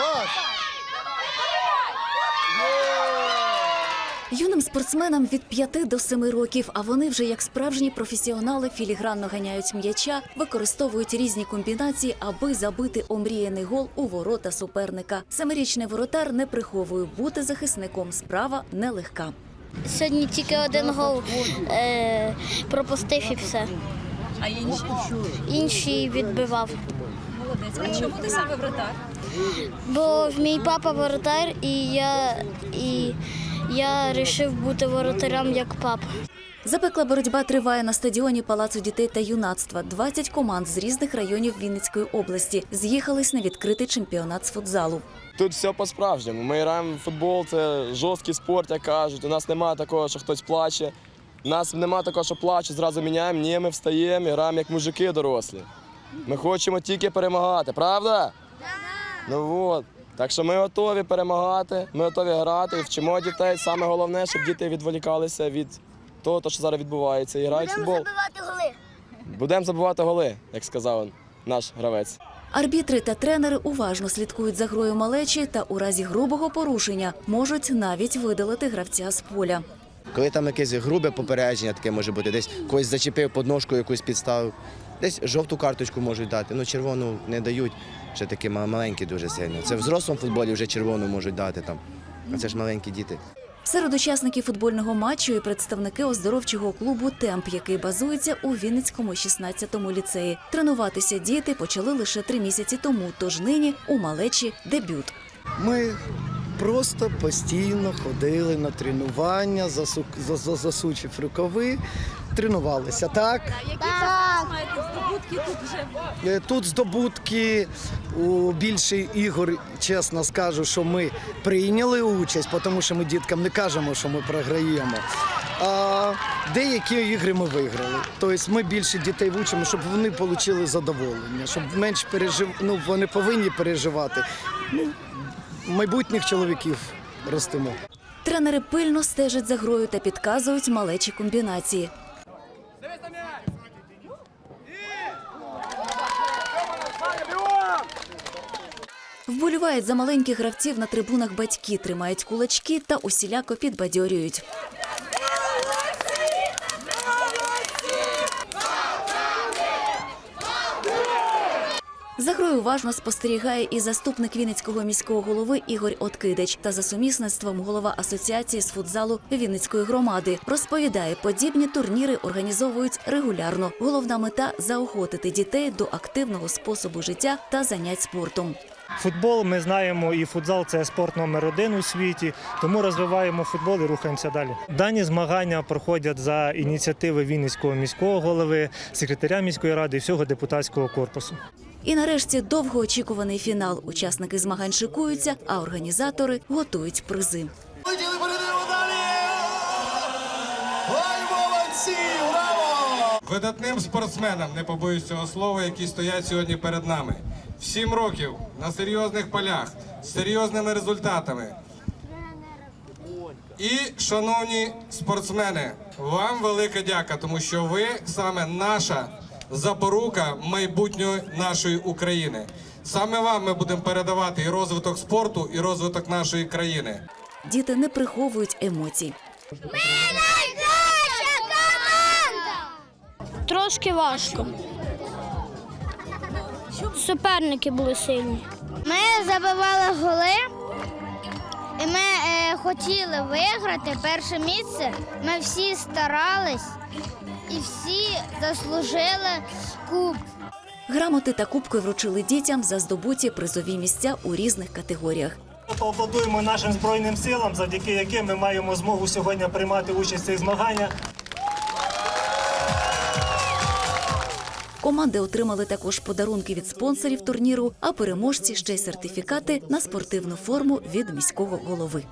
Пас! Юним спортсменам від 5 до 7 років, а вони вже як справжні професіонали філігранно ганяють м'яча, використовують різні комбінації, аби забити омріяний гол у ворота суперника. Семирічний воротар не приховує бути захисником. Справа нелегка. Сьогодні тільки один гол е, пропустив і все. А інші? Інший відбивав. Молодець. А чому ти саме вратар? Бо мій папа воротар, і я, і я вирішив бути воротарем як папа. Запекла боротьба триває на стадіоні Палацу дітей та юнацтва. 20 команд з різних районів Вінницької області з'їхались на відкритий чемпіонат з футзалу. Тут все по-справжньому. Ми граємо в футбол, це жорсткий спорт, як кажуть. У нас немає такого, що хтось плаче. У нас немає такого, що плаче, зразу міняємо. Ні, ми встаємо і граємо як мужики дорослі. Ми хочемо тільки перемагати, правда? Ну от. Так що ми готові перемагати, ми готові грати і вчимо дітей. Саме головне, щоб діти відволікалися від того, що зараз відбувається, і грають в футбол. забивати голи. Будемо забивати голи, як сказав наш гравець. Арбітри та тренери уважно слідкують за грою малечі та у разі грубого порушення можуть навіть видалити гравця з поля. Коли там якесь грубе попередження, таке може бути, десь когось зачепив подножку, якусь підставив, десь жовту карточку можуть дати. Ну, червону не дають, ще такі ма- маленькі дуже сильно. Це в взрослому футболі вже червону можуть дати там. А це ж маленькі діти. Серед учасників футбольного матчу і представники оздоровчого клубу Темп, який базується у Вінницькому 16-му ліцеї. Тренуватися діти почали лише три місяці тому, тож нині у малечі дебют. Ми просто постійно ходили на тренування, засу... за- за- засучив рукави, тренувалися. Так, Які маєте здобутки тут вже? Е, тут здобутки у більше ігор, чесно скажу, що ми прийняли участь, тому що ми діткам не кажемо, що ми програємо. А деякі ігри ми виграли. Тобто ми більше дітей вчимо, щоб вони отримали задоволення, щоб менш пережив... ну, вони повинні переживати. Ну, майбутніх чоловіків ростимо. Тренери пильно стежать за грою та підказують малечі комбінації. Вболівають за маленьких гравців на трибунах батьки, тримають кулачки та усіляко підбадьорюють. За грою уважно спостерігає і заступник Вінницького міського голови Ігор Откидич та за сумісництвом голова асоціації з футзалу Вінницької громади. Розповідає, подібні турніри організовують регулярно. Головна мета заохотити дітей до активного способу життя та занять спортом. Футбол ми знаємо, і футзал це спорт номер один у світі, тому розвиваємо футбол і рухаємося далі. Дані змагання проходять за ініціативи Вінницького міського голови, секретаря міської ради і всього депутатського корпусу. І нарешті довгоочікуваний фінал. Учасники змагань шикуються, а організатори готують призи. Молодці! Браво! видатним спортсменам, не побоюсь цього слова, які стоять сьогодні перед нами. В сім років на серйозних полях з серйозними результатами. І, шановні спортсмени, вам велика дяка, тому що ви саме наша запорука майбутньої нашої України. Саме вам ми будемо передавати і розвиток спорту, і розвиток нашої країни. Діти не приховують емоцій. Ми найкраща команда! Трошки важко. Суперники були сильні. Ми забивали голи, і ми е, хотіли виграти перше місце. Ми всі старались і всі заслужили куб. Грамоти та кубки вручили дітям за здобуті призові місця у різних категоріях. Поаплодуємо нашим збройним силам, завдяки яким ми маємо змогу сьогодні приймати участь в цих змаганнях. Команди отримали також подарунки від спонсорів турніру, а переможці ще й сертифікати на спортивну форму від міського голови.